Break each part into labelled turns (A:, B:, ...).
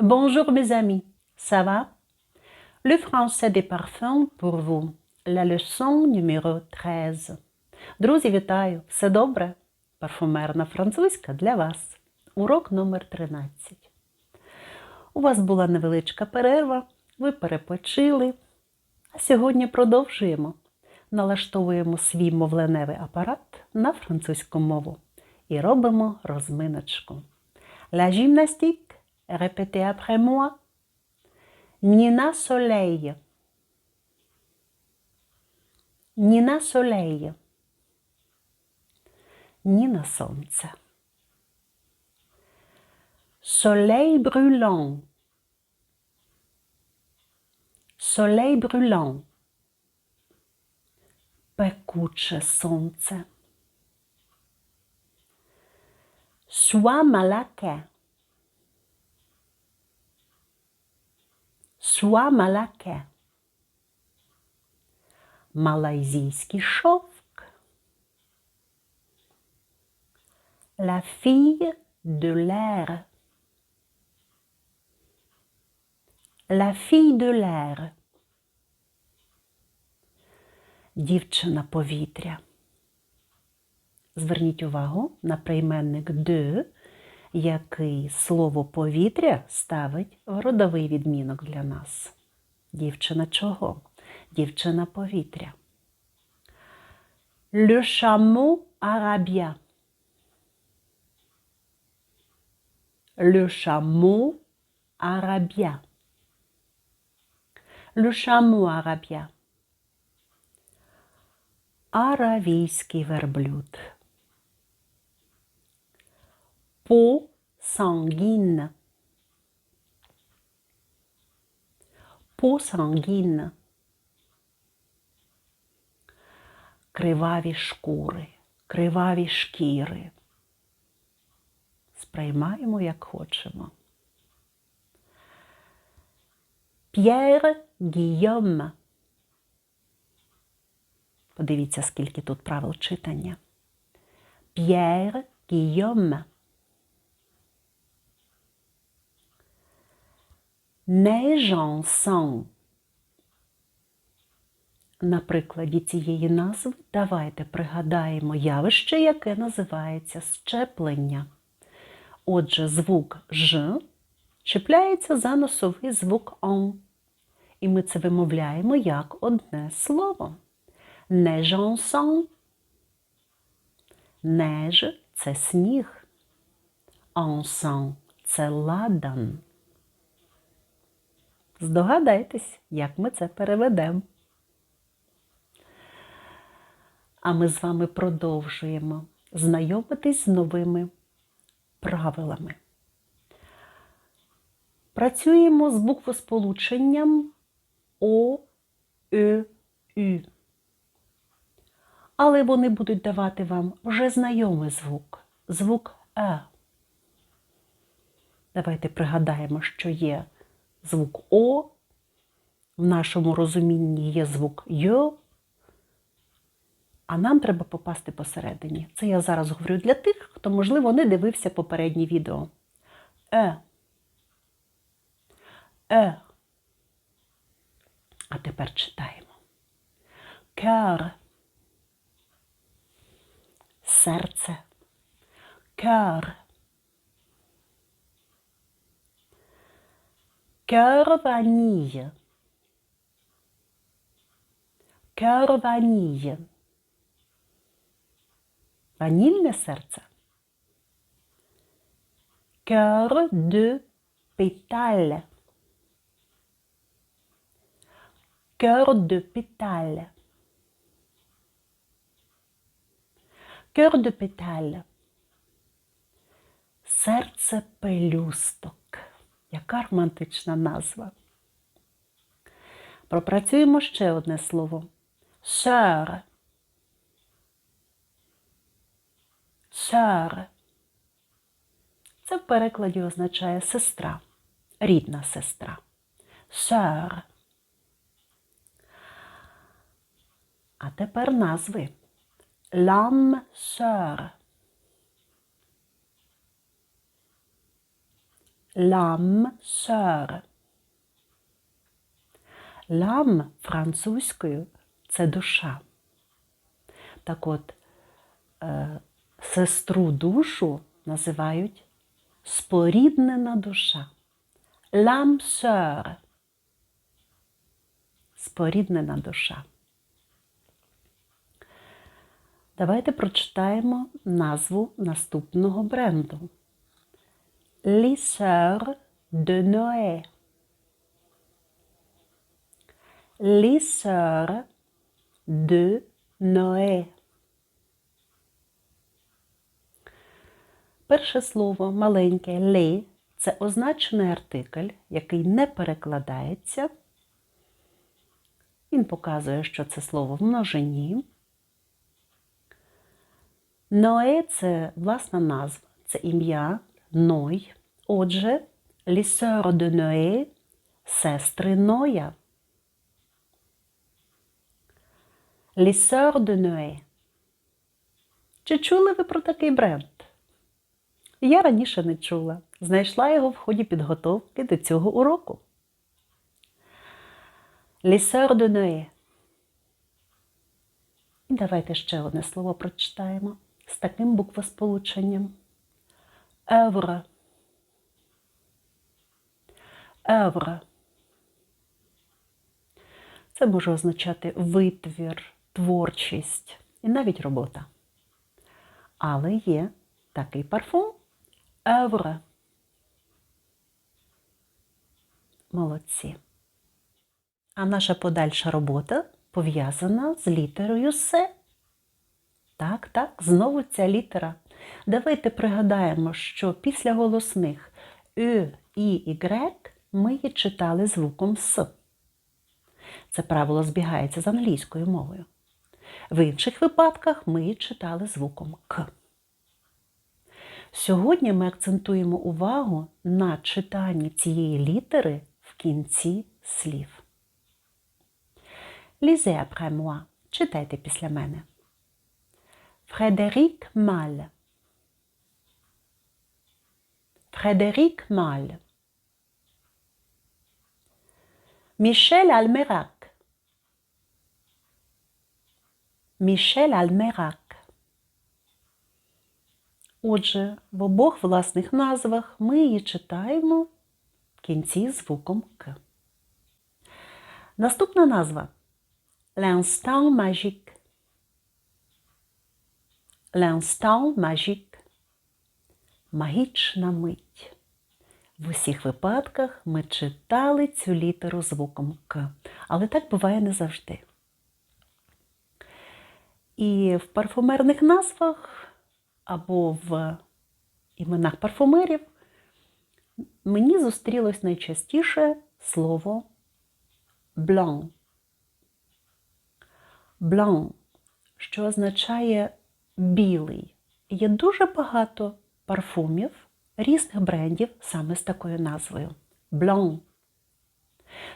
A: Bonjour mes amis, ça va? Le français des parfums pour vous. La leçon numéro 13. Друзі, вітаю! Все добре? Парфумерна французька для вас. Урок номер 13. У вас була невеличка перерва, ви перепочили. А сьогодні продовжуємо. Налаштовуємо свій мовленевий апарат на французьку мову і робимо розминочку. La gymnastique, répétez après moi. Nina Soleil. Ніна Soleil. Ніна Сонце. Soleil brûlant. Soleil brûlant. Пекуче сонце. Sois malaquais. Sois malaquais. Малайзійський шовк. La fille de l'air. La fille de l'air. Дівчина повітря. Зверніть увагу на прийменник de, який слово повітря ставить в родовий відмінок для нас. Дівчина чого? Дівчина повітря. Le chameau arabia. Le chameau arabia. Аравійський верблюд. Peau sanguine. Peau sanguine. Криваві шкури, криваві шкіри. Сприймаємо, як хочемо. П'єр Гійом. Подивіться, скільки тут правил читання. П'єр Гійом. Нежансан. На прикладі цієї назви давайте пригадаємо явище, яке називається щеплення. Отже, звук Ж чіпляється за носовий звук Он. І ми це вимовляємо як одне слово. Нежансан. Неж це сніг. Ансан це ладан. Здогадайтесь, як ми це переведемо. А ми з вами продовжуємо знайомитись з новими правилами. Працюємо з буквосполученням О, Е, Ю. Але вони будуть давати вам вже знайомий звук, звук Е. Давайте пригадаємо, що є звук О, в нашому розумінні є звук Й, а нам треба попасти посередині. Це я зараз говорю для тих, хто, можливо, не дивився попереднє відео. Е. Е. А тепер читаємо. Кер. Серце. Кер. Cœur vanille. Cœur vanille. Ванільне серце. Cœur de pétale. Cœur de pétale. Cœur de pétale. Серце пелюсток. Яка романтична назва? Пропрацюємо ще одне слово. Sœur. Sœur. Це в перекладі означає сестра, рідна сестра. Sœur. А тепер назви. L'âme sœur. L'âme sœur. L'âme французькою це душа. Так от, е, сестру душу називають споріднена душа. L'âme sœur. Споріднена душа. Давайте прочитаємо назву наступного бренду. Les sœurs de Noé. Les sœurs de Noé. Перше слово маленьке лі це означений артикль, який не перекладається. Він показує, що це слово в множині. Ноe це власна назва, це ім'я Ной. Отже, sœurs de Noé – сестри Ноя. Sœurs de Noé. Чи чули ви про такий бренд? Я раніше не чула. Знайшла його в ході підготовки до цього уроку. Sœurs de Noé. І давайте ще одне слово прочитаємо з таким буквосполученням. Œuvre. Œuvre. Це може означати витвір, творчість і навіть робота. Але є такий парфум Œuvre. Молодці. А наша подальша робота пов'язана з літерою С. Так, так, знову ця літера. Давайте пригадаємо, що після голосних Ю, І, Y ми її читали звуком С. Це правило збігається з англійською мовою. В інших випадках ми її читали звуком К. Сьогодні ми акцентуємо увагу на читанні цієї літери в кінці слів. Lisez après moi. Читайте після мене. Фредерік Маль. Фредерік Маль. Мішель Альмерак. Мішель Альмерак. Отже, в обох власних назвах ми її читаємо в кінці звуком К. Наступна назва L'instant magique. L'instant magique. Магічна мить. В усіх випадках ми читали цю літеру звуком К. Але так буває не завжди. І в парфумерних назвах або в іменах парфумерів мені зустрілось найчастіше слово блан. Блан, що означає білий. Є дуже багато парфумів різних брендів саме з такою назвою. Блан.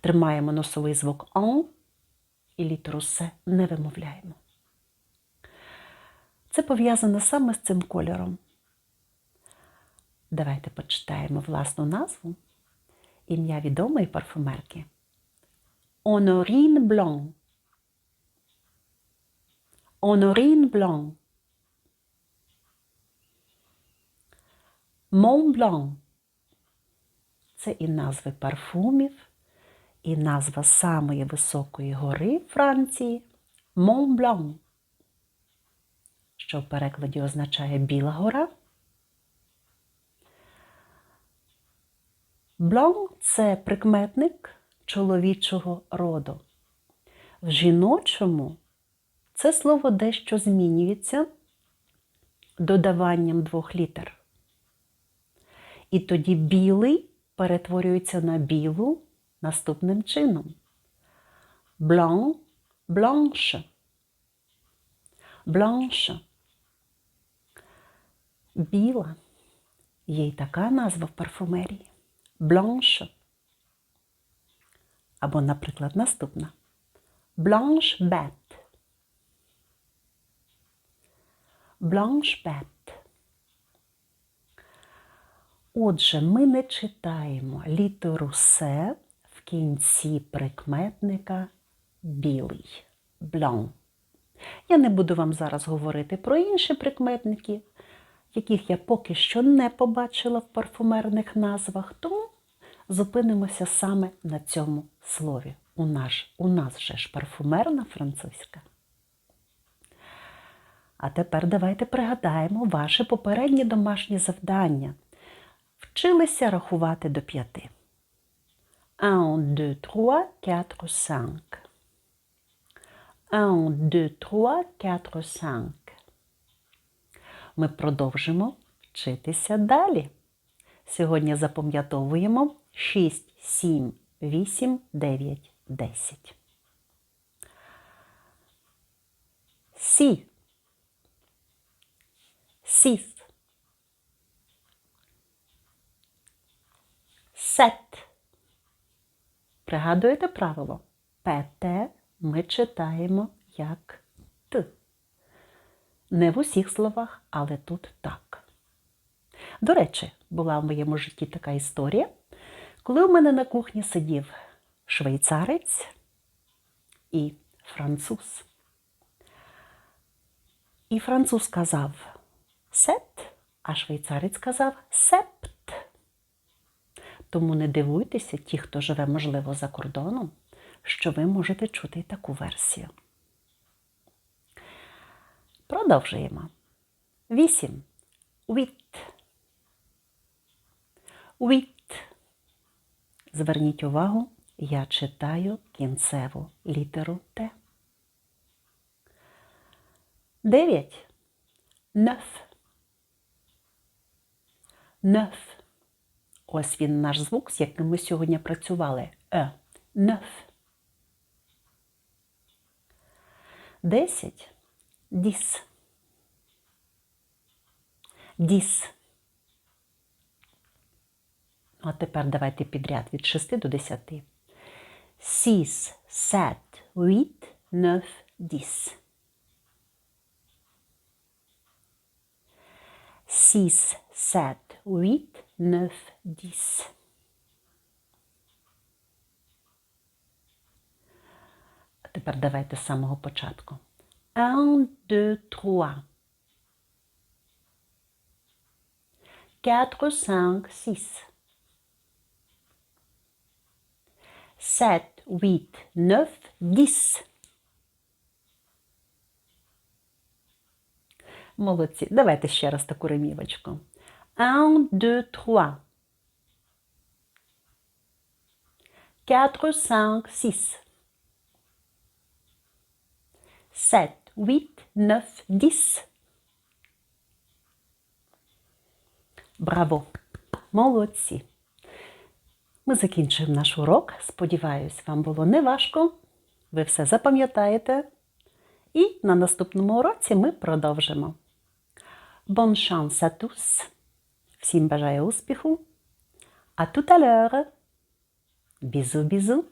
A: Тримаємо носовий звук «en» і літеру «с» не вимовляємо. Це пов'язано саме з цим кольором. Давайте почитаємо власну назву. Ім'я відомої парфумерки. Honorine Blanc. Honorine Blanc. Blanc. Це і назви парфумів, і назва самої високої гори Франції Mont що в перекладі означає Біла гора. Блон це прикметник чоловічого роду. В жіночому це слово дещо змінюється додаванням двох літер. І тоді білий перетворюється на білу наступним чином. Блон, бланше. Бланше біла. Є й така назва в парфумерії бланш. Або, наприклад, наступна бланш бет. Бланш бет. Отже, ми не читаємо літеру С в кінці прикметника білий blanc. Я не буду вам зараз говорити про інші прикметники, яких я поки що не побачила в парфумерних назвах, тому зупинимося саме на цьому слові. У нас, у нас же ж парфумерна французька. А тепер давайте пригадаємо ваше попереднє домашнє завдання. Вчилися рахувати до п'яти. 1, 2, 3, 4, 5. 1, 2, 3, 4, 5. Ми продовжимо вчитися далі. Сьогодні запам'ятовуємо 6, 7, 8, 9, 10. Сі. Сіс. Сет. Пригадуєте правило? ПТ ми читаємо як Т. Не в усіх словах, але тут так. До речі, була в моєму житті така історія, коли у мене на кухні сидів швейцарець і француз. І француз сказав сет, а швейцарець сказав септ. Тому не дивуйтеся, ті, хто живе, можливо, за кордоном, що ви можете чути таку версію. Продовжуємо. Вісім. Віт. Віт. Зверніть увагу, я читаю кінцеву літеру Т. Дев'ять. Неф. Неф. Ось він наш звук, з яким ми сьогодні працювали. Е. Неф. Десять. Діс. Діс. А тепер давайте підряд від 6 до 10. Сіс, сет, віт, неф, діс. Сіс, сет, віт, неф, діс. А тепер давайте з самого початку. Un, deux, trois. Quatre, cinq, six. Sept, huit, neuf, dix. Молодці. Давайте ще раз таку ремівочку. Un, deux, trois. Quatre, cinq, six. Sept, huit, neuf, dix. Браво! Молодці! Ми закінчуємо наш урок. Сподіваюсь, вам було неважко. Ви все запам'ятаєте. І на наступному уроці ми продовжимо. Bon chance à tous! Всім бажаю успіху! А à l'heure! Бізу-бізу!